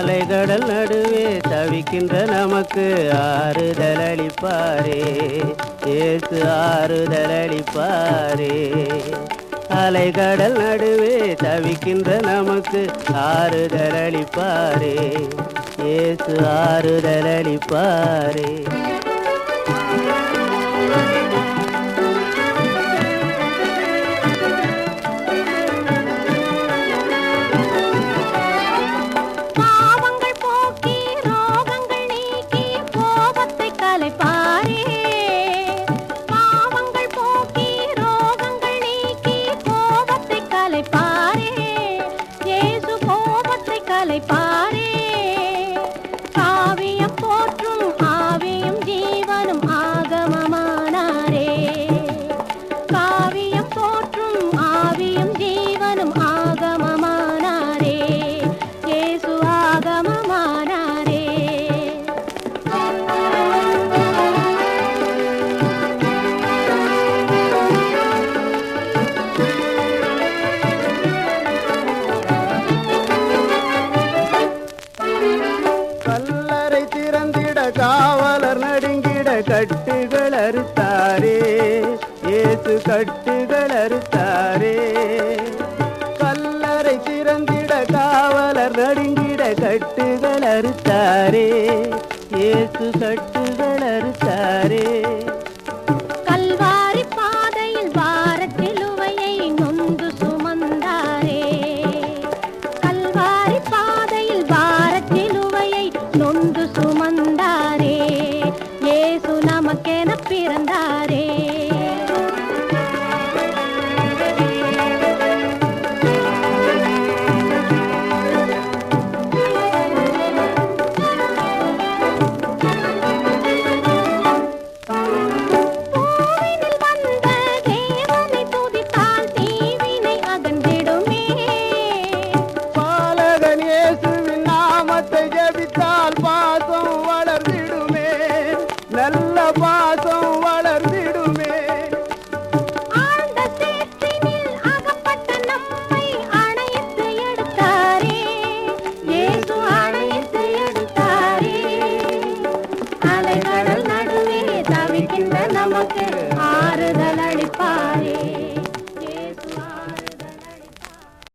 அலைகடல் நடுவே தவிக்கின்ற நமக்கு ஆறுதல் அளிப்பாரே இயேசு ஆறுதல் அளிப்பாரே அலைகடல் நடுவே தவிக்கின்ற நமக்கு ஆறுதல் அளிப்பாரே இயேசு ஆறுதல் அளிப்பாரே கோபத்தை கலைப்பாரே கட்டுகள் அறுத்தாரே ஏசு கட்டுகள் அறுத்தாரே கல்லறை திறந்திட காவலர் நடுங்கிட கட்டுகள் அறுத்தாரே ஏசு கட்டுகள் அறுத்தாரே நமக்கு ஆறுதல் அளிப்பாரே